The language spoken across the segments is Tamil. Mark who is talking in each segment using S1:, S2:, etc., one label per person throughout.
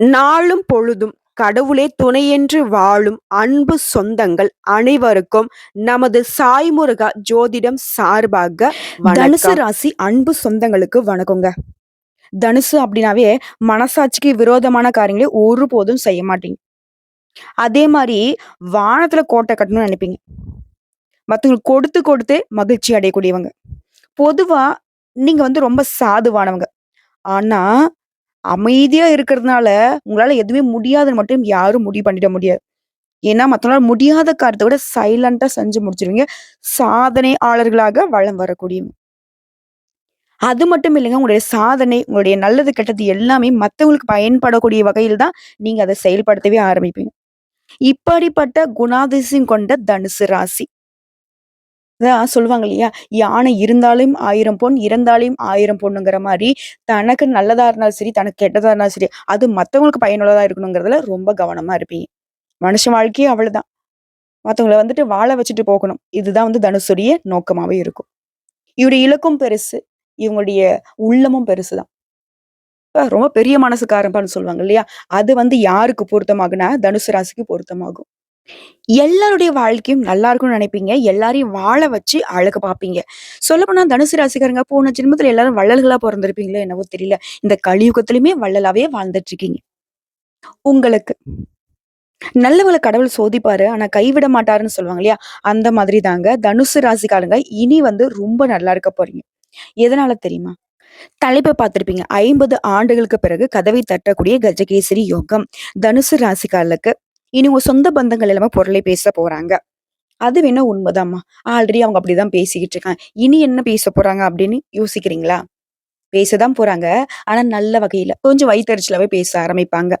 S1: நாளும் பொழுதும் கடவுளே துணையென்று வாழும் அன்பு சொந்தங்கள் அனைவருக்கும் நமது சாய்முருகா ஜோதிடம் சார்பாக தனுசு. ராசி அன்பு சொந்தங்களுக்கு வணக்கங்க. தனுசு அப்படின்னாவே மனசாட்சிக்கு விரோதமான காரியங்களை ஒருபோதும் செய்ய மாட்டீங்க. அதே மாதிரி வானத்துல கோட்டை கட்டணும்னு நினைப்பீங்க. மத்தவங்களுக்கு கொடுத்து கொடுத்தே மகிழ்ச்சி அடையக்கூடியவங்க. பொதுவா நீங்க வந்து ரொம்ப சாதுவானவங்க. ஆனா அமைதியா இருக்கிறதுனால உங்களால எதுவுமே முடியாதுன்னு மட்டும் யாரும் முடிவு பண்ணிட முடியாது. ஏன்னா மற்றவங்களால முடியாத காரியத்தை விட சைலண்டா செஞ்சு முடிச்சிருவீங்க. சாதனையாளர்களாக வளம் வரக்கூடியவங்க. அது மட்டும் இல்லைங்க உங்களுடைய சாதனை உங்களுடைய நல்லது கெட்டது எல்லாமே மற்றவங்களுக்கு பயன்படக்கூடிய வகையில் தான் நீங்க அதை செயல்படுத்தவே ஆரம்பிப்பீங்க. இப்படிப்பட்ட குணாதிசயம் கொண்ட தனுசு ராசி. அதான் சொல்லுவாங்க இல்லையா? யானை இருந்தாலும் ஆயிரம் பொன் இறந்தாலும் ஆயிரம் பொண்ணுங்கிற மாதிரி தனக்கு நல்லதா இருந்தாலும் சரி தனக்கு கெட்டதா இருந்தாலும் சரி அது மற்றவங்களுக்கு பயனுள்ளதா இருக்கணுங்கிறதுல ரொம்ப கவனமா இருப்பீங்க. மனுஷ வாழ்க்கையே அவ்வளவுதான். மற்றவங்களை வந்துட்டு வாழ வச்சுட்டு போகணும். இதுதான் வந்து தனுசுடைய நோக்கமாவே இருக்கும். இவருடைய இலக்கும் பெருசு இவங்களுடைய உள்ளமும் பெருசுதான். ரொம்ப பெரிய மனசுக்காரப்பான்னு சொல்லுவாங்க இல்லையா? அது வந்து யாருக்கு பொருத்தமாகுனா தனுசு ராசிக்கு பொருத்தமாகும். எல்லாருடைய வாழ்க்கையும் நல்லா இருக்கும்னு நினைப்பீங்க. எல்லாரையும் வாழ வச்சு அழகு பார்ப்பீங்க சொல்லப்போனா தனுசு ராசிக்காரங்க போன ஜென்மத்தில் எல்லாரும் வள்ளல்களா பிறந்திருப்பீங்களோ என்னவோ தெரியல. இந்த கலியுகத்திலுமே வள்ளலாவே வாழ்ந்துட்டு இருக்கீங்க உங்களுக்கு நல்லவளை கடவுள் சோதிப்பாரு ஆனா கைவிட மாட்டாருன்னு சொல்லுவாங்க இல்லையா? அந்த மாதிரி தாங்க தனுசு ராசிக்காரங்க இனி வந்து ரொம்ப நல்லா இருக்க போறீங்க. எதனால தெரியுமா? தலைப்பை பார்த்திருப்பீங்க. ஐம்பது ஆண்டுகளுக்கு பிறகு கதவை தட்டக்கூடிய கஜகேசரி யோகம் தனுசு ராசிக்காரர்களுக்கு இனி உங்க சொந்த பந்தங்கள் எல்லாமே பொருளை பேச போறாங்க. அது வேணா உண்மைதாம்மா. ஆல்ரெடி அவங்க அப்படிதான் பேசிக்கிட்டு இருக்காங்க. இனி என்ன பேச போறாங்க அப்படின்னு யோசிக்கிறீங்களா? பேசதான் போறாங்க. ஆனா நல்ல வகையில கொஞ்சம் வயிற்றுச்சலாவே பேச ஆரம்பிப்பாங்க.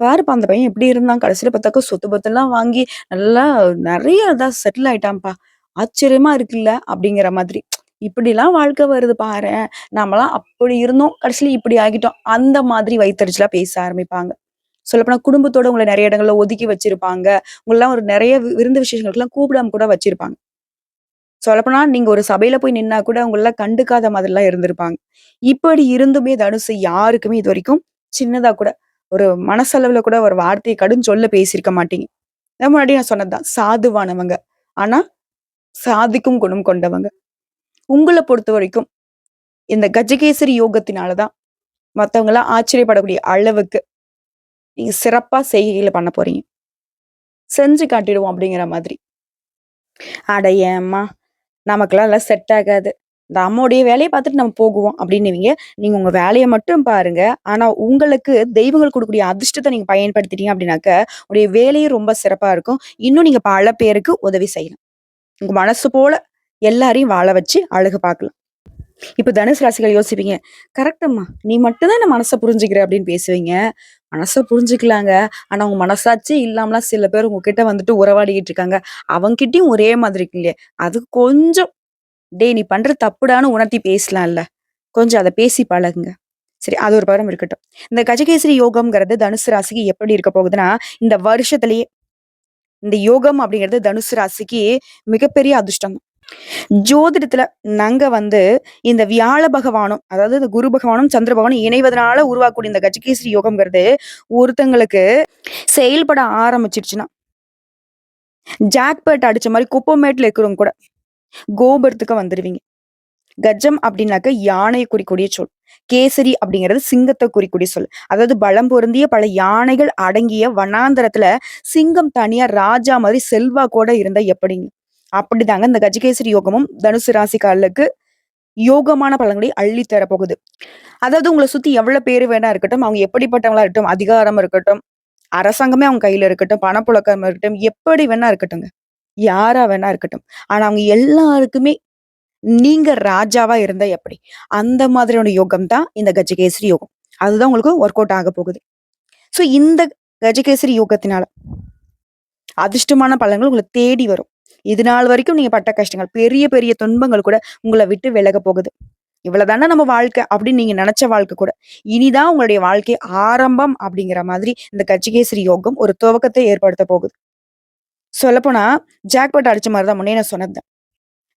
S1: பாருப்பா அந்த பையன் எப்படி இருந்தான்? கடைசியில பார்த்தாக்க சொத்து பத்தெல்லாம் வாங்கி நல்லா நிறைய இதான் செட்டில் ஆயிட்டான்ப்பா. ஆச்சரியமா இருக்குல்ல அப்படிங்கிற மாதிரி. இப்படிலாம் வாழ்க்கை வருது பாரு நாமெல்லாம் அப்படி இருந்தோம். கடைசியில இப்படி ஆகிட்டோம். அந்த மாதிரி வயிற்றுச்சலா பேச ஆரம்பிப்பாங்க. சொல்லப்போனா குடும்பத்தோட உங்களை நிறைய இடங்கள்ல ஒதுக்கி வச்சிருப்பாங்க. உங்களெல்லாம் ஒரு நிறைய விருந்து விசேஷங்களுக்குலாம் கூப்பிடாம கூட வச்சிருப்பாங்க. சொல்லப்போனா நீங்க ஒரு சபையில போய் நின்னா கூட உங்களெல்லாம் கண்டுக்காத மாதிரிலாம் இருந்திருப்பாங்க. இப்படி இருந்துமே தனுசு யாருக்குமே இது வரைக்கும் சின்னதா கூட ஒரு மனசளவுல கூட ஒரு வார்த்தையை கடும் சொல்ல பேசியிருக்க மாட்டீங்க. முன்னாடி நான் சொன்னதுதான் சாதுவானவங்க. ஆனா சாதிக்கும் குணம் கொண்டவங்க. உங்களை பொறுத்த வரைக்கும் இந்த கஜகேசரி யோகத்தினாலதான் மற்றவங்களாம் ஆச்சரியப்படக்கூடிய அளவுக்கு நீங்கள் சிறப்பாக செய்கைகளை பண்ண போறீங்க. செஞ்சு காட்டிடுவோம் அப்படிங்கிற மாதிரி. அட ஏம்மா நமக்கெல்லாம் எல்லாம் செட் ஆகாது. இந்த அம்மாவுடைய வேலையை பார்த்துட்டு நம்ம போகுவோம் அப்படின்னுவீங்க. நீங்க உங்க வேலையை மட்டும் பாருங்க. ஆனா உங்களுக்கு தெய்வங்கள் கொடுக்கக்கூடிய அதிர்ஷ்டத்தை நீங்க பயன்படுத்திட்டீங்க அப்படின்னாக்க உடைய வேலையும் ரொம்ப சிறப்பா இருக்கும். இன்னும் நீங்க பல பேருக்கு உதவி செய்யலாம். உங்க மனசு போல எல்லாரையும் வாழ வச்சு அழகு பார்க்கலாம். இப்ப தனுசு ராசிகள் யோசிப்பீங்க கரெக்டம்மா நீ மட்டும்தான் என்ன மனசை புரிஞ்சுக்கிற அப்படின்னு பேசுவீங்க. மனசை புரிஞ்சுக்கலாங்க. ஆனா உங்க மனசாட்சி இல்லாமலாம் சில பேர் உங்ககிட்ட வந்துட்டு உறவாடிக்கிட்டு இருக்காங்க. அவங்ககிட்டயும் ஒரே மாதிரி இருக்குல்லையே அது கொஞ்சம் டேய் நீ பண்ற தப்புடான்னு உணர்த்தி பேசலாம்ல. கொஞ்சம் அதை பேசி பழகுங்க. சரி அது ஒரு பரம் இருக்கட்டும். இந்த கஜகேசரி யோகம்ங்கிறது தனுசு ராசிக்கு எப்படி இருக்க போகுதுன்னா இந்த வருஷத்துலயே இந்த யோகம் அப்படிங்கிறது தனுசு ராசிக்கு மிகப்பெரிய அதிர்ஷ்டம். ஜோதிடத்துல நாங்க வந்து இந்த வியாழ பகவானும் அதாவது இந்த குரு பகவானும் சந்திர பகவானும் இணைவதனால உருவாக்கக்கூடிய இந்த கஜகேசரி யோகம்ங்கிறது ஒருத்தங்களுக்கு செயல்பட ஆரம்பிச்சிருச்சுன்னா ஜாக்பேட் அடிச்ச மாதிரி குப்பமேட்ல இருக்கிறவங்க கூட கோபுரத்துக்கு வந்துடுவீங்க கஜம் அப்படின்னாக்க யானையை குறிக்கூடிய சொல். கேசரி அப்படிங்கிறது சிங்கத்தை குறிக்கூடிய சொல். அதாவது பலம் பொருந்திய பல யானைகள் அடங்கிய வனாந்தரத்துல சிங்கம் தனியா ராஜா மாதிரி செல்வா கூட இருந்தா எப்படிங்க? அப்படிதாங்க. இந்த கஜகேசரி யோகமும் தனுசு ராசிக்காரர்களுக்கு யோகமான பலன்களை அள்ளி தரப்போகுது. அதாவது உங்களை சுத்தி எவ்வளவு பேர் வேணா இருக்கட்டும் அவங்க எப்படிப்பட்டவங்களா இருக்கட்டும் அதிகாரம் இருக்கட்டும் அரசாங்கமே அவங்க கையில இருக்கட்டும் பணப்புழக்கம் இருக்கட்டும் எப்படி வேணா இருக்கட்டும்ங்க. யாரா வேணா இருக்கட்டும். ஆனா அவங்க எல்லாருக்குமே நீங்க ராஜாவா இருந்தா எப்படி? அந்த மாதிரியான யோகம் தான் இந்த கஜகேசரி யோகம். அதுதான் உங்களுக்கு ஒர்க் அவுட் ஆக போகுது. ஸோ இந்த கஜகேசரி யோகத்தினால அதிர்ஷ்டமான பலன்கள் உங்களை தேடி வரும். இது நாள் வரைக்கும் நீங்க பட்ட கஷ்டங்கள் பெரிய பெரிய துன்பங்கள் கூட உங்களை விட்டு விலக போகுது இவ்வளவுதானே நம்ம வாழ்க்கை அப்படின்னு நீங்க நினைச்ச வாழ்க்கை கூட இனிதான் உங்களுடைய வாழ்க்கை ஆரம்பம் அப்படிங்கிற மாதிரி இந்த கச்சிகேசரி யோகம் ஒரு துவக்கத்தை ஏற்படுத்த போகுது சொல்லப்போனா ஜாக்பாட் அடிச்ச மாதிரி தான் முன்னே நான் சொன்னேன்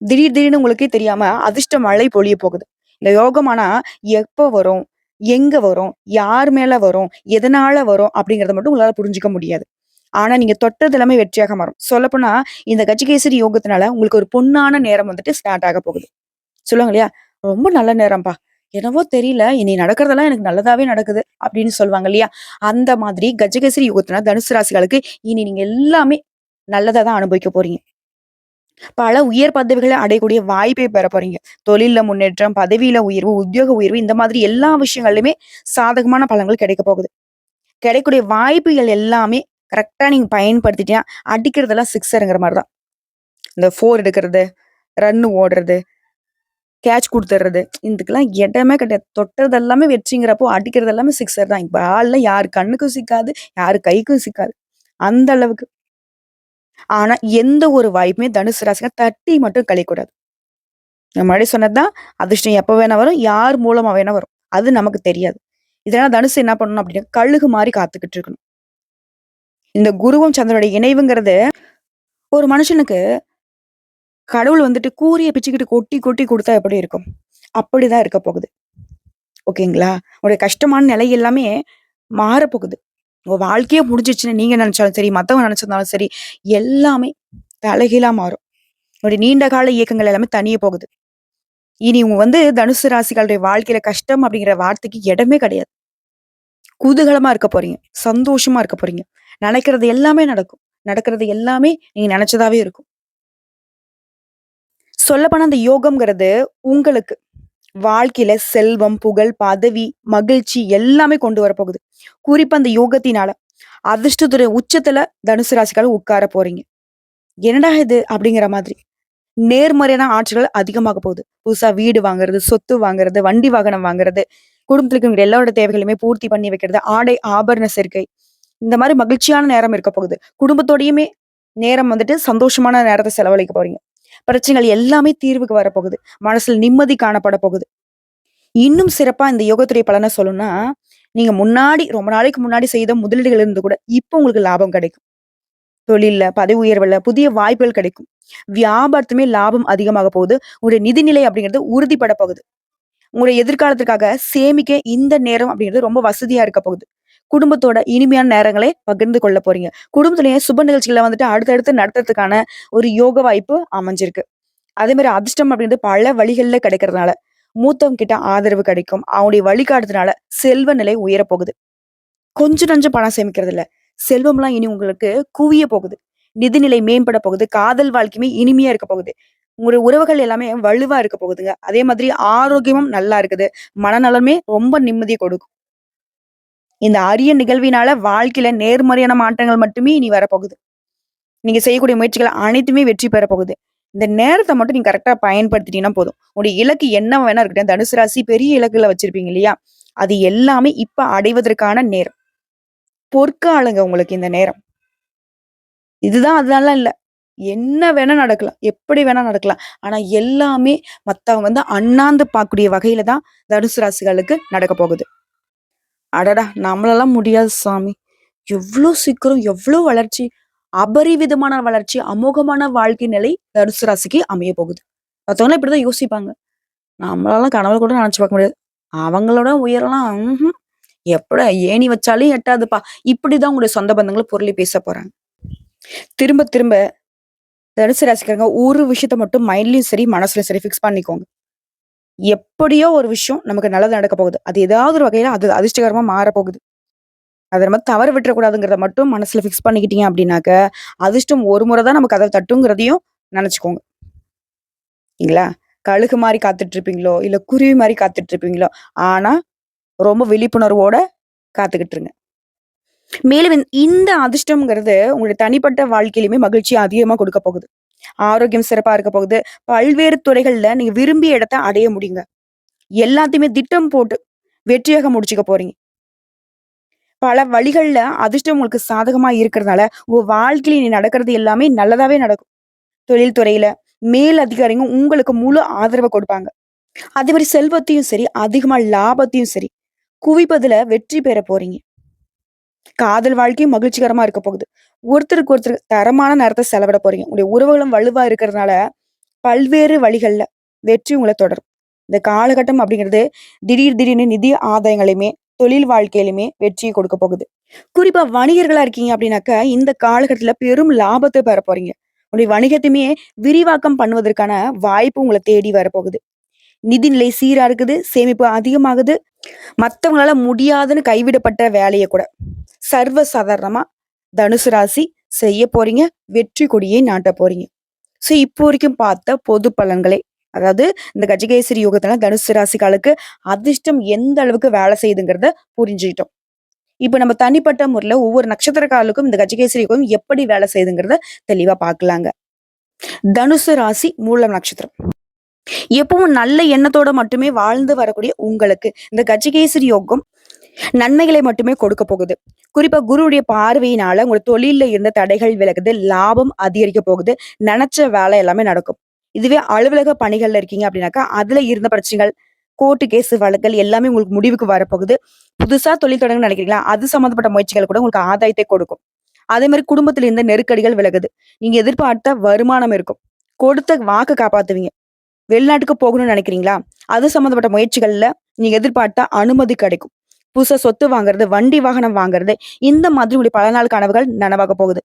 S1: திடீர் திடீர்னு உங்களுக்கே தெரியாம அதிர்ஷ்ட மழை பொழிய போகுது இந்த யோகம் ஆனா எப்ப வரும் எங்க வரும்? யார் மேல வரும்? எதனால வரும்? அப்படிங்கிறத மட்டும் உங்களால புரிஞ்சுக்க முடியாது. ஆனா நீங்க தொட்டது எல்லாமே வெற்றியாக மாறும். சொல்லப்போனா இந்த கஜகேசரி யோகத்தினால உங்களுக்கு ஒரு பொண்ணான நேரம் வந்துட்டு ஸ்டார்ட் ஆக போகுது. சொல்லுவாங்க இல்லையா? "ரொம்ப நல்ல நேரம்ப்பா. என்னவோ தெரியல. இனி நடக்கிறதெல்லாம் எனக்கு நல்லதாவே நடக்குது." அப்படின்னு சொல்லுவாங்க இல்லையா? அந்த மாதிரி கஜகேசரி யோகத்தினால தனுசு ராசிகளுக்கு இனி நீங்க எல்லாமே நல்லதா தான் அனுபவிக்க போறீங்க. பல உயர் பதவிகளை அடையக்கூடிய வாய்ப்பை பெற போறீங்க. தொழில முன்னேற்றம், பதவியில உயர்வு, உத்தியோக உயர்வு இந்த மாதிரி எல்லா விஷயங்கள்லயுமே சாதகமான பலன்கள் கிடைக்க போகுது. கிடைக்கக்கூடிய வாய்ப்புகள் எல்லாமே கரெக்டாக நீங்கள் பயன்படுத்திட்டீங்கன்னா, அடிக்கிறதெல்லாம் சிக்ஸருங்கிற மாதிரி தான். இந்த ஃபோர் எடுக்கிறது, ரன்னு ஓடுறது, கேட்ச் கொடுத்துட்றது இதுக்கெல்லாம் இடமே கிடையாது. தொட்டது எல்லாமே வெற்றிங்கிறப்போ, அடிக்கிறது எல்லாமே சிக்ஸர் தான். பால்ல யார் கண்ணுக்கும் சிக்காது, யார் கைக்கும் சிக்காது. அந்த அளவுக்கு. ஆனா, எந்த ஒரு வாய்ப்புமே தனுசு ராசிங்க தட்டி மட்டும் கழிக்கூடாது நான் முன்னாடி சொன்னது தான், அதிர்ஷ்டம் எப்போ வேணா வரும், யார் மூலமா வேணா வரும். அது நமக்கு தெரியாது. இதனால தனுசு என்ன பண்ணணும் அப்படின்னா, கழுகு மாதிரி காத்துக்கிட்டு இருக்கணும். இந்த குருவும் சந்திரனுடைய இணைவுங்கிறது, ஒரு மனுஷனுக்கு கடவுள் வந்துட்டு கூரிய பிச்சுக்கிட்டு கொட்டி கொட்டி கொடுத்தா எப்படி இருக்கும்? அப்படிதான் இருக்க போகுது. ஓகேங்களா? உங்களுடைய கஷ்டமான நிலை எல்லாமே மாறப்போகுது. உங்க வாழ்க்கையே முடிஞ்சிச்சுன்னு நீங்க நினைச்சாலும் சரி, மத்தவங்க நினைச்சிருந்தாலும் சரி, எல்லாமே தலைகீழா மாறும். உங்களுடைய நீண்ட கால இயக்கங்கள் எல்லாமே தனியே போகுது. இனி இவங்க வந்து தனுசு ராசிகளுடைய வாழ்க்கையில கஷ்டம் அப்படிங்கிற வார்த்தைக்கு இடமே கிடையாது. குதூகலமா இருக்க போறீங்க. சந்தோஷமா இருக்க போறீங்க. நினைக்கிறது எல்லாமே நடக்கும். நடக்கிறது எல்லாமே நீங்க நினைச்சதாவே இருக்கும். சொல்லப்போனா அந்த யோகம்ங்கிறது உங்களுக்கு வாழ்க்கையில செல்வம், புகழ், பதவி, மகிழ்ச்சி எல்லாமே கொண்டு வரப்போகுது. குறிப்பா அந்த யோகத்தினால அதிர்ஷ்டத்துடைய உச்சத்துல தனுசு ராசிக்காரர் உட்கார போறீங்க. "என்னடா இது?" அப்படிங்கிற மாதிரி. நேர்மறையான ஆட்சிகள் அதிகமாக போகுது. புதுசா வீடு வாங்குறது, சொத்து வாங்குறது, வண்டி வாகனம் வாங்குறது, குடும்பத்துக்கு எல்லாரோட தேவைகளையுமே பூர்த்தி பண்ணி வைக்கிறது, ஆடை, ஆபரண சேர்க்கை. இந்த மாதிரி மகிழ்ச்சியான நேரம் இருக்க போகுது. குடும்பத்தோடையுமே நேரம் வந்துட்டு சந்தோஷமான நேரத்தை செலவழிக்க போறீங்க. பிரச்சனைகள் எல்லாமே தீர்வுக்கு வரப்போகுது. மனசுல நிம்மதி காணப்பட போகுது. இன்னும் சிறப்பா இந்த யோகத்துடைய பலனை சொல்லணும்னா, நீங்க முன்னாடி ரொம்ப நாளைக்கு முன்னாடி செய்த முதலீடுகள் இருந்து கூட, இப்போ உங்களுக்கு லாபம் கிடைக்கும். தொழில்ல, பதவி உயர்வுல புதிய வாய்ப்புகள் கிடைக்கும். வியாபாரத்துமே லாபம் அதிகமாக போகுது. உங்களுடைய நிதிநிலை அப்படிங்கிறது உறுதிப்பட போகுது. உங்களுடைய எதிர்காலத்திற்காக சேமிக்க இந்த நேரம் அப்படிங்கிறது ரொம்ப வசதியா இருக்க போகுது. குடும்பத்தோட இனிமையான நேரங்களை பகிர்ந்து கொள்ள போறீங்க. குடும்பத்திலேயே சுப நிகழ்ச்சிகளை வந்துட்டு அடுத்தடுத்து நடத்துறதுக்கான ஒரு யோக வாய்ப்பு அமைஞ்சிருக்கு. அதே மாதிரி அதிர்ஷ்டம் அப்படின்றது பல வழிகள்ல கிடைக்கிறதுனால, மூத்தவங்க கிட்ட ஆதரவு கிடைக்கும். அவனுடைய வழிகாட்டுறதுனால செல்வ நிலை உயரப் போகுது. கொஞ்சம் நஞ்சம் பணம் சேமிக்கிறது இல்ல. செல்வம்லாம் இனி உங்களுக்கு குவிய போகுது. நிதிநிலை மேம்பட போகுது. காதல் வாழ்க்கையுமே இனிமையா இருக்க போகுது. உங்களுடைய உறவுகள் எல்லாமே வலுவா இருக்க போகுதுங்க. அதே மாதிரி ஆரோக்கியமும் நல்லா இருக்குது. மனநலமே ரொம்ப நிம்மதியை கொடுக்கும். இந்த அரிய நிகழ்வினால வாழ்க்கையில நேர்மறையான மாற்றங்கள் மட்டுமே இனி வரப்போகுது. நீங்க செய்யக்கூடிய முயற்சிகள் அனைத்துமே வெற்றி பெற போகுது. இந்த நேரத்தை மட்டும் நீங்க கரெக்டா பயன்படுத்திட்டீங்கன்னா போதும். உங்களுடைய இலக்கு என்ன வேணா இருக்கட்டும். தனுசு ராசி பெரிய இலக்குல வச்சிருப்பீங்க இல்லையா? அது எல்லாமே இப்ப அடைவதற்கான நேரம். பொற்காலங்க உங்களுக்கு இந்த நேரம். இதுதான் அதெல்லாம் இல்ல. என்ன வேணா நடக்கலாம். எப்படி வேணா நடக்கலாம். ஆனா எல்லாமே மத்தவங்க வந்து அண்ணாந்து பார்க்கக்கூடிய வகையில தான் தனுசு ராசிகளுக்கு நடக்க போகுது. அடடா! நம்மளெல்லாம் முடியாது சாமி. எவ்வளோ சீக்கிரம், எவ்வளோ வளர்ச்சி. அபரிவிதமான வளர்ச்சி, அமோகமான வாழ்க்கை நிலை தனுசு ராசிக்கு அமைய போகுது. இப்படி இப்படிதான் யோசிப்பாங்க. நம்மளாலாம் கனவு கூட நினச்சி பார்க்க முடியாது. அவங்களோட உயரம்லாம் ம்ஹ்ம். எப்படா ஏணி வச்சாலும் எட்டாதுப்பா. இப்படிதான் உங்களுடைய சொந்த பந்தங்களை பொருளி பேசப் போறாங்க. திரும்ப திரும்ப தனுசு ராசிக்காரங்க ஒரு விஷயத்த மட்டும் மைண்ட்லயும் சரி, மனசுலயும் சரி ஃபிக்ஸ் பண்ணிக்கோங்க. எப்படியோ ஒரு விஷயம் நமக்கு நல்லது நடக்க போகுது. அது ஏதாவது ஒரு வகையில அது அதிர்ஷ்டகரமா மாறப்போகுது. அதை நம்ம தவறு விட்டுறக்கூடாதுங்கிறத மட்டும் மனசுல ஃபிக்ஸ் பண்ணிக்கிட்டீங்க அப்படின்னாக்க, அதிர்ஷ்டம் ஒரு முறை தான் நமக்கு அதை தட்டுங்கிறதையும் நினச்சிக்கோங்க இல்லைங்களா? கழுகு மாதிரி காத்துட்டு இருப்பீங்களோ, இல்ல குருவி மாதிரி காத்துட்டு இருப்பீங்களோ, ஆனா ரொம்ப விழிப்புணர்வோட காத்துக்கிட்டு இருங்க. மேலும் இந்த அதிர்ஷ்டம்ங்கிறது உங்களுடைய தனிப்பட்ட வாழ்க்கையிலுமே மகிழ்ச்சியை அதிகமா கொடுக்கப் போகுது. ஆரோக்கியம் சிறப்பா இருக்க போகுது. பல்வேறு துறைகள்ல நீங்க விரும்பிய இடத்த அடைய முடியுங்க. எல்லாத்தையுமே திட்டம் போட்டு வெற்றியாக முடிச்சுக்க போறீங்க. பல வழிகளில் அதிர்ஷ்டம் உங்களுக்கு சாதகமாக இருக்கிறதுனால, உங்கள் வாழ்க்கையில நீ நடக்கிறது எல்லாமே நல்லதாகவே நடக்கும். தொழில் துறையில மேல் அதிகாரிங்க உங்களுக்கு முழு ஆதரவை கொடுப்பாங்க. அதே மாதிரி செல்வத்தையும் சரி, அதிகமா லாபத்தையும் சரி, குவிப்பதுல வெற்றி பெற போறீங்க. காதல் வாழ்க்கையும் மகிழ்ச்சிகரமா இருக்க போகுது. ஒருத்தருக்கு ஒருத்தர் தரமான நேரத்தை செலவிட போறீங்க. உங்களுடைய உறவுகளும் வலுவா இருக்கிறதுனால, பல்வேறு வழிகள்ல வெற்றி உங்களை தொடரும். இந்த காலகட்டம் அப்படிங்கிறது திடீர் திடீர்னு நிதி ஆதாயங்களையுமே தொழில் வாழ்க்கையிலுமே வெற்றியை கொடுக்க போகுது. குறிப்பா வணிகர்களா இருக்கீங்க அப்படின்னாக்கா இந்த காலகட்டத்துல பெரும் லாபத்தை பெற போறீங்க. உங்களுடைய வணிகத்தையுமே விரிவாக்கம் பண்ணுவதற்கான வாய்ப்பு உங்களை தேடி வரப்போகுது நிதிநிலை சீரா இருக்குது சேமிப்பு அதிகமாகுது. மற்றவங்களால முடியாதுன்னு கைவிடப்பட்ட வேலையை கூட. சர்வ சாதாரணமா தனுசு ராசி செய்ய போறீங்க வெற்றி கொடியை நாட்ட போறீங்க. ஸோ இப்போ வரைக்கும் பார்த்த பொது பலன்களை அதாவது இந்த கஜகேசரி யோகத்துல தனுசு ராசிக்காலுக்கு அதிர்ஷ்டம் எந்த அளவுக்கு வேலை செய்யுதுங்கிறத புரிஞ்சுக்கிட்டோம். இப்போ நம்ம தனிப்பட்ட முறையில் ஒவ்வொரு நட்சத்திரக்காலுக்கும் இந்த கஜகேசரி யோகம் எப்படி வேலை செய்யுதுங்கிறத தெளிவாக பார்க்கலாங்க. தனுசு ராசி மூலம் நட்சத்திரம். எப்பவும் நல்ல எண்ணத்தோட மட்டுமே வாழ்ந்து வரக்கூடிய உங்களுக்கு இந்த கஜகேசரி யோகம் நன்மைகளை மட்டுமே கொடுக்க போகுது. குறிப்பா குருவுடைய பார்வையினால உங்க தொழில இருந்த தடைகள் விலகுது லாபம் அதிகரிக்க போகுது நினைச்ச வேலை எல்லாமே நடக்கும். இதுவே அலுவலக பணிகள்ல இருக்கீங்க அப்படின்னாக்கா அதுல இருந்த பிரச்சனைகள் கோர்ட்டு கேஸ் வழக்குகள் எல்லாமே உங்களுக்கு முடிவுக்கு வரப்போகுது. புதுசா தொழில் தொடங்க நினைக்கிறீங்களா? அது சம்மந்தப்பட்ட முயற்சிகள் கூட உங்களுக்கு ஆதாயத்தை கொடுக்கும். அதே மாதிரி குடும்பத்துல இருந்த நெருக்கடிகள் விலகுது. நீங்க எதிர்பார்த்த வருமானம் இருக்கும். கொடுத்த வாக்கு காப்பாத்துவீங்க. வெளிநாட்டுக்கு போகணும்னு நினைக்கிறீங்களா? அது சம்மந்தப்பட்ட முயற்சிகள்ல நீங்க எதிர்பார்த்த அனுமதி கிடைக்கும். புதுசா சொத்து வாங்குறது வண்டி வாகனம் வாங்குறது இந்த மாதிரி உங்களுடைய பல நாள் கனவுகள் நனவாக போகுது.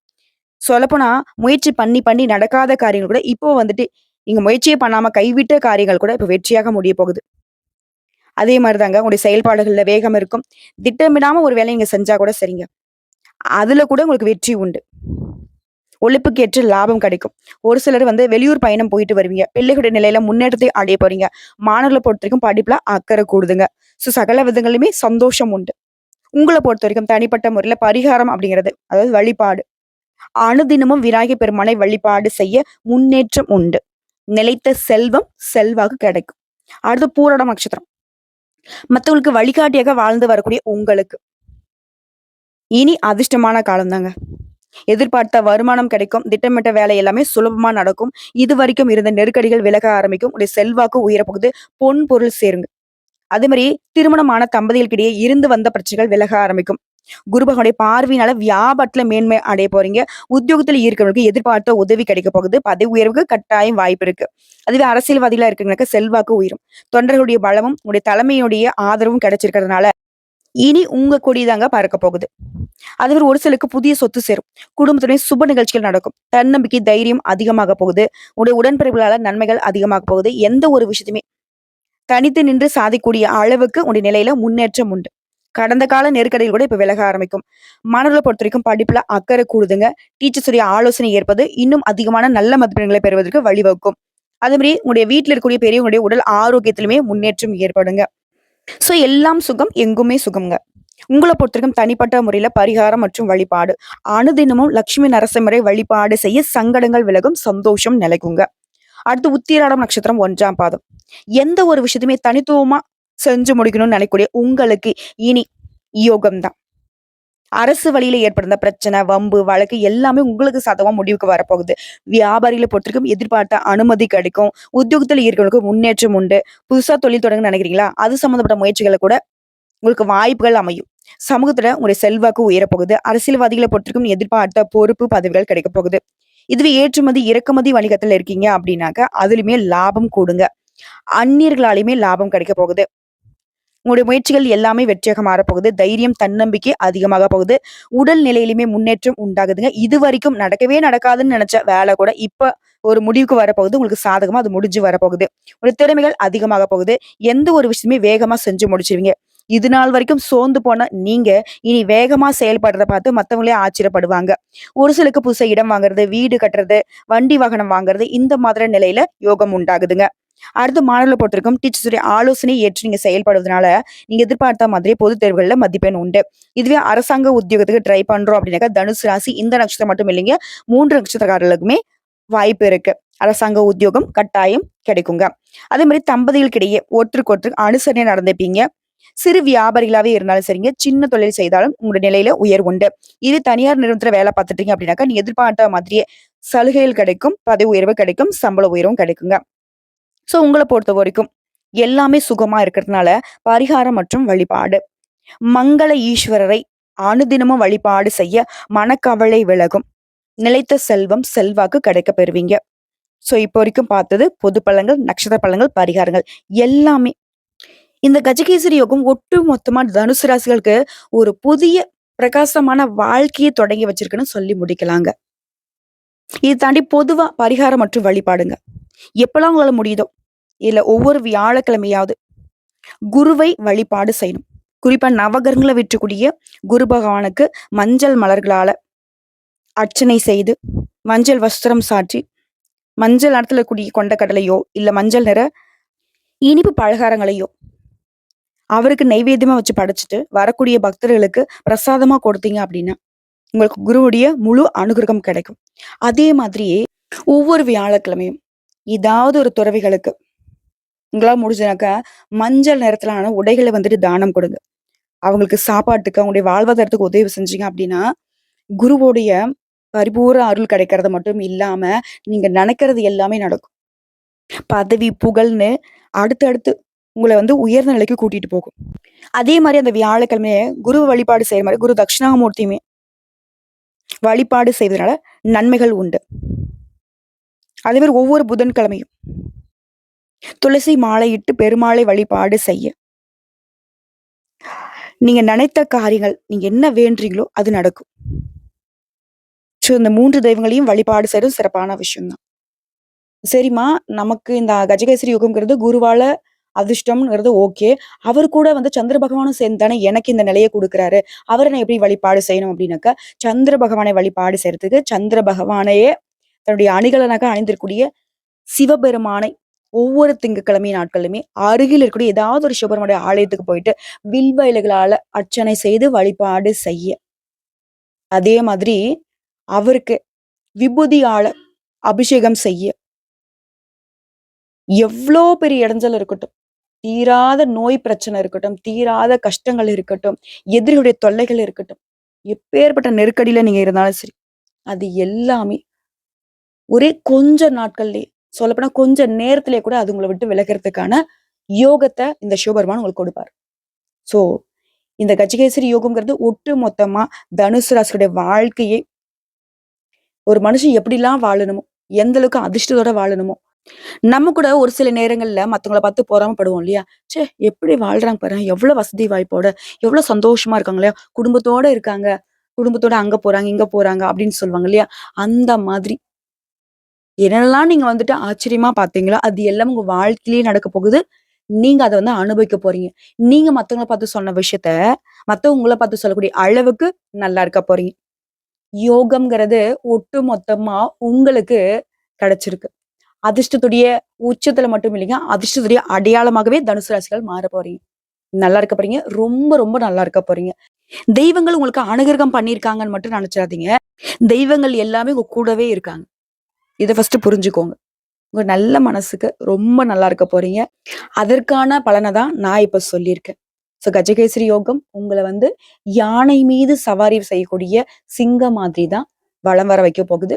S1: சொல்லப்போனா முயற்சி பண்ணி பண்ணி நடக்காத காரியங்கள் கூட இப்போ வந்துட்டு நீங்க முயற்சியே பண்ணாம கைவிட்ட காரியங்கள் கூட இப்ப வெற்றியாக முடிய போகுது. அதே மாதிரிதாங்க உங்களுடைய செயல்பாடுகள்ல வேகம் இருக்கும். திட்டமிடாம ஒரு வேலையை நீங்க செஞ்சா கூட சரிங்க. அதுல கூட உங்களுக்கு வெற்றி உண்டு. ஒழிப்புக்கு ஏற்று லாபம் கிடைக்கும். ஒரு சிலர் வந்து வெளியூர் பயணம் போயிட்டு வருவீங்க. பிள்ளைகளுடைய நிலையில முன்னேற்றத்தை அடைய போறீங்க. மாணவர்களை பொறுத்த வரைக்கும் படிப்புல அக்கறை கூடுதுங்க. ஸோ சகல விதங்களுமே சந்தோஷம் உண்டு. உங்களை பொறுத்த வரைக்கும் தனிப்பட்ட முறையில பரிகாரம் அப்படிங்கிறது அதாவது வழிபாடு. அனுதினமும் விநாயக பெருமானை வழிபாடு செய்ய முன்னேற்றம் உண்டு. நிலைத்த செல்வம் செல்வாக்கு கிடைக்கும். அடுத்து பூரண நட்சத்திரம். மத்தவங்களுக்கு வழிகாட்டியாக வாழ்ந்து வரக்கூடிய உங்களுக்கு. இனி அதிர்ஷ்டமான காலம் தாங்க எதிர்பார்த்த வருமானம் கிடைக்கும். திட்டமிட்ட வேலை எல்லாமே சுலபமா நடக்கும். இது வரைக்கும் இருந்த நெருக்கடிகள் விலக ஆரம்பிக்கும். உடைய செல்வாக்கு உயரப்போகுது. பொன் பொருள் சேருங்க. அதே மாதிரி திருமணமான தம்பதிகளுக்கிடையே இருந்து வந்த பிரச்சனைகள் விலக ஆரம்பிக்கும். குருபகனுடைய பார்வையினால வியாபாரத்துல மேன்மை அடைய போறீங்க. உத்தியோகத்துல இருக்கிறவங்களுக்கு எதிர்பார்த்த உதவி கிடைக்க போகுது. பதவி உயர்வுக்கு கட்டாயம் வாய்ப்பு இருக்கு. அதுவே அரசியல்வாதிகளா இருக்கிறவங்களுக்கு செல்வாக்கு உயரும். தொண்டர்களுடைய பலமும் உங்களுடைய தலைமையுடைய ஆதரவும் கிடைச்சிருக்கிறதுனால இனி உங்க கொடிதாங்க பறக்க போகுது. அதுவே ஒரு சிலருக்கு புதிய சொத்து சேரும். குடும்பத்துடைய சுப நிகழ்ச்சிகள் நடக்கும். தன்னம்பிக்கை தைரியம் அதிகமாக போகுது. உடைய உடன்பிறப்புகளால நன்மைகள் அதிகமாக போகுது. எந்த ஒரு விஷயத்தையுமே தனித்து நின்று சாதிக்கூடிய அளவுக்கு உடைய நிலையில முன்னேற்றம் உண்டு. கடந்த கால நெருக்கடியில் கூட இப்ப விலக ஆரம்பிக்கும். மாணவர்களை பொறுத்த வரைக்கும் படிப்புல அக்கறை கூடுதுங்க. டீச்சர்ஸுடைய ஆலோசனை ஏற்பது இன்னும் அதிகமான நல்ல மதிப்பெண்களை பெறுவதற்கு வழிவகுக்கும். அதே மாதிரி உங்களுடைய வீட்டில் இருக்கக்கூடிய பெரியவங்களுடைய உடல் ஆரோக்கியத்திலுமே முன்னேற்றம் ஏற்படுங்க. சோ எல்லாம் சுகம் எங்குமே சுகம்ங்க. உங்களை பொறுத்தவரைக்கும் தனிப்பட்ட முறையில பரிகாரம் மற்றும் வழிபாடு. அனுதினமும் லட்சுமி நரசிம்மரை வழிபாடு செய்ய சங்கடங்கள் விலகும் சந்தோஷம் நிலைக்குங்க. அடுத்து உத்திராடம் நட்சத்திரம் ஒன்றாம் பாதம். எந்த ஒரு விஷயத்தையுமே தனித்துவமா செஞ்சு முடிக்கணும்னு நினைக்கக்கூடிய உங்களுக்கு இனி யோகம் தான் அரசு வழியில ஏற்படுத்த பிரச்சனை வம்பு வழக்கு எல்லாமே உங்களுக்கு சாதகமா முடிவுக்கு வரப்போகுது. வியாபாரிகளை பொறுத்திருக்கும் எதிர்பார்த்த அனுமதி கிடைக்கும். உத்தியோகத்தில் இருக்கிறவங்களுக்கு முன்னேற்றம் உண்டு. புதுசா தொழில் தொடங்க நினைக்கிறீங்களா? அது சம்பந்தப்பட்ட முயற்சிகளை கூட உங்களுக்கு வாய்ப்புகள் அமையும். சமூகத்துல உங்களுடைய செல்வாக்கு உயரப்போகுது. அரசியல்வாதிகளை பொறுத்திருக்கும் எதிர்பார்த்த பொறுப்பு பதவிகள் கிடைக்க போகுது. இதுவே ஏற்றுமதி இறக்குமதி வணிகத்துல இருக்கீங்க அப்படின்னாக்க அதுலயுமே லாபம் கூடுங்க. அந்நியர்களாலையுமே லாபம் கிடைக்க போகுது. உங்களுடைய முயற்சிகள் எல்லாமே வெற்றியாக மாறப்போகுது. தைரியம் தன்னம்பிக்கை அதிகமாக போகுது. உடல் நிலையிலுமே முன்னேற்றம் உண்டாகுதுங்க. இது வரைக்கும் நடக்கவே நடக்காதுன்னு நினைச்ச வேலை கூட இப்போ ஒரு முடிவுக்கு வரப்போகுது. உங்களுக்கு சாதகமா அது முடிஞ்சு வரப்போகுது. உங்களுடைய திறமைகள் அதிகமாக போகுது. எந்த ஒரு விஷயமே வேகமா செஞ்சு முடிச்சிருவீங்க. இது நாள் வரைக்கும் சோர்ந்து போன நீங்க இனி வேகமா செயல்படுறத பார்த்து மற்றவங்களே ஆச்சரியப்படுவாங்க. ஒரு சிலருக்கு புதுசாக இடம் வாங்குறது வீடு கட்டுறது வண்டி வாகனம் வாங்குறது இந்த மாதிரி நிலையில யோகம் உண்டாகுதுங்க. அடுத்து மாணவர்கள் பொறுத்திருக்கும் டீச்சர்ஸுடைய ஆலோசனை ஏற்று நீங்க செயல்படுவதனால நீங்க எதிர்பார்த்த மாதிரி பொது தேர்வுகளில் மதிப்பெண் உண்டு. இதுவே அரசாங்க உத்தியோகத்துக்கு ட்ரை பண்றோம் அப்படின்னாக்கா தனுசு ராசி இந்த நட்சத்திரம் மட்டும் இல்லைங்க மூன்று நட்சத்திரக்காரர்களுக்குமே வாய்ப்பு இருக்கு. அரசாங்க உத்தியோகம் கட்டாயம் கிடைக்குங்க. அதே மாதிரி தம்பதிகளுக்கிடையே ஒருத்தருக்கு ஒருத்தருக்கு அனுசரணை நடந்துப்பீங்க. சிறு வியாபாரிகளாவே இருந்தாலும் சரிங்க சின்ன தொழில் செய்தாலும் உங்களோட நிலையில உயர் உண்டு. இது தனியார் நிறுவனத்துல வேலை பார்த்துட்டீங்க அப்படின்னாக்கா நீ எதிர்பார்த்த மாதிரியே சலுகைகள் கிடைக்கும் பதவி உயர்வு கிடைக்கும் சம்பள உயர்வும் கிடைக்குங்க. ஸோ உங்களை பொறுத்த வரைக்கும் எல்லாமே சுகமா இருக்கிறதுனால பரிகாரம் மற்றும் வழிபாடு. மங்கள ஈஸ்வரரை அனுதினமும் வழிபாடு செய்ய மனக்கவலை விலகும். நிலைத்த செல்வம் செல்வாக்கு கிடைக்க பெறுவீங்க. ஸோ இப்போ வரைக்கும் பார்த்தது பொது பழங்கள் நட்சத்திர பழங்கள் பரிகாரங்கள் எல்லாமே. இந்த கஜகேசரி யோகம் ஒட்டு மொத்தமா தனுசு ராசிகளுக்கு ஒரு புதிய பிரகாசமான வாழ்க்கையை தொடங்கி வச்சிருக்குன்னு சொல்லி முடிக்கலாங்க. இது தாண்டி பொதுவா பரிகாரம் மற்றும் வழிபாடுங்க. எப்பெல்லாம் உங்களால முடியுதோ இல்லை ஒவ்வொரு வியாழக்கிழமையாவது குருவை வழிபாடு செய்யணும். குறிப்பா நவகரங்களை விற்றக்கூடிய குரு பகவானுக்கு மஞ்சள் மலர்களால அர்ச்சனை செய்து மஞ்சள் வஸ்திரம் சாற்றி மஞ்சள் நிறத்துல கூடிய கொண்ட கடலையோ இல்ல மஞ்சள் நிற இனிப்பு பலகாரங்களையோ அவருக்கு நைவேத்தியமா வச்சு படைச்சிட்டு வரக்கூடிய பக்தர்களுக்கு பிரசாதமா கொடுத்தீங்க அப்படின்னா உங்களுக்கு குருவுடைய முழு அனுகிரகம் கிடைக்கும். அதே மாதிரியே ஒவ்வொரு வியாழக்கிழமையும் ஏதாவது ஒரு துறவிகளுக்கு உங்களால் முடிஞ்சனாக்கா மஞ்சள் நிறத்திலான உடைகளை வந்துட்டு தானம் கொடுங்க. அவங்களுக்கு சாப்பாட்டுக்கு அவங்களுடைய வாழ்வாதாரத்துக்கு உதவி செஞ்சீங்க அப்படின்னா குருவோடைய பரிபூர்ண அருள் கிடைக்கிறது மட்டும் இல்லாம நீங்க நினைக்கிறது எல்லாமே நடக்கும். பதவி புகழ்னு அடுத்தடுத்து உங்களை வந்து உயர்ந்த நிலைக்கு கூட்டிட்டு போகும். அதே மாதிரி அந்த வியாழக்கிழமையே குரு வழிபாடு செய்யற மாதிரி குரு தட்சிணாமூர்த்தியுமே வழிபாடு செய்வதனால நன்மைகள் உண்டு. அதே மாதிரி ஒவ்வொரு புதன்கிழமையும். துளசி மாலையிட்டு பெருமாளை வழிபாடு செய்ய. நீங்க நினைத்த காரியங்கள் நீங்க என்ன வேண்டுறீங்களோ அது நடக்கும். ஸோ இந்த மூன்று தெய்வங்களையும் வழிபாடு செய்யறது சிறப்பான விஷயம்தான். சரிம்மா நமக்கு இந்த கஜகேசரி யுகம்ங்கிறது குருவால அதிர்ஷ்டம்ங்கிறது ஓகே. அவர் கூட வந்து சந்திர பகவானும் சேர்ந்து தானே எனக்கு இந்த நிலையை கொடுக்குறாரு. அவரை நான் எப்படி வழிபாடு செய்யணும் அப்படின்னாக்கா சந்திர பகவானை வழிபாடு செய்யறதுக்கு சந்திர பகவானையே தன்னுடைய அணிகலனாக அணிந்திருக்கக்கூடிய சிவபெருமானை ஒவ்வொரு திங்கக்கிழமை நாட்களுமே அருகில் இருக்கக்கூடிய ஏதாவது ஒரு சிவபெருமானுடைய ஆலயத்துக்கு போயிட்டு வில்வ இலைகளால அர்ச்சனை செய்து வழிபாடு செய்ய. அதே மாதிரி அவருக்கு விபூதியால அபிஷேகம் செய்ய. எவ்வளோ பெரிய இடைஞ்சல் இருக்கட்டும் தீராத நோய் பிரச்சனை இருக்கட்டும் தீராத கஷ்டங்கள் இருக்கட்டும் எதிரியுடைய தொல்லைகள் இருக்கட்டும் எப்பேற்பட்ட நெருக்கடியில நீங்க இருந்தாலும் சரி அது எல்லாமே ஒரே கொஞ்ச நாட்கள்லயே சொல்லப்போனா கொஞ்ச நேரத்திலே கூட அது உங்களை விட்டு விலகிறதுக்கான யோகத்தை இந்த சிவபெருமான் உங்களுக்கு கொடுப்பார். சோ இந்த கஜகேசரி யோகம்ங்கிறது ஒட்டு மொத்தமா தனுசு ராசியுடைய வாழ்க்கையை ஒரு மனுஷன் எப்படிலாம் வாழணுமோ எந்த அளவுக்கு அதிர்ஷ்டத்தோட வாழணுமோ நம்ம கூட ஒரு சில நேரங்கள்ல மத்தவங்கள பார்த்து பொறாமப்படுவோம் இல்லையா? ச்சே எப்படி வாழ்றாங்க பாரு எவ்வளவு வசதி வாய்ப்போட எவ்வளவு சந்தோஷமா இருக்காங்க இல்லையா? குடும்பத்தோட இருக்காங்க குடும்பத்தோட அங்க போறாங்க இங்க போறாங்க அப்படின்னு சொல்லுவாங்க இல்லையா? அந்த மாதிரி என்னெல்லாம் நீங்க வந்துட்டு ஆச்சரியமா பாத்தீங்களோ அது எல்லாம் உங்க வாழ்க்கையிலேயே நடக்க போகுது. நீங்க அதை வந்து அனுபவிக்க போறீங்க. நீங்க மத்தவங்கள பார்த்து சொன்ன விஷயத்த மத்தவங்க பார்த்து சொல்லக்கூடிய அளவுக்கு நல்லா இருக்க போறீங்க. யோகம்ங்கிறது ஒட்டு மொத்தமா உங்களுக்கு கிடைச்சிருக்கு. அதிர்ஷ்டத்துடைய உச்சத்துல மட்டும் இல்லைங்க அதிர்ஷ்டத்துடைய அடையாளமாகவே தனுசு ராசிகள் மாற போறீங்க. நல்லா இருக்க போறீங்க. ரொம்ப ரொம்ப நல்லா இருக்க போறீங்க. தெய்வங்கள் உங்களுக்கு அனுகிரகம் பண்ணியிருக்காங்கன்னு மட்டும் நினைச்சிடாதீங்க. தெய்வங்கள் எல்லாமே உங்க கூடவே இருக்காங்க. இதை ஃபர்ஸ்ட் புரிஞ்சுக்கோங்க. உங்க நல்ல மனசுக்கு ரொம்ப நல்லா இருக்க போறீங்க. அதற்கான பலனை தான் நான் இப்போ சொல்லியிருக்கேன். ஸோ கஜகேசரி யோகம் உங்களை வந்து யானை மீது சவாரி செய்யக்கூடிய சிங்க மாதிரி தான் வளம் வர வைக்க போகுது.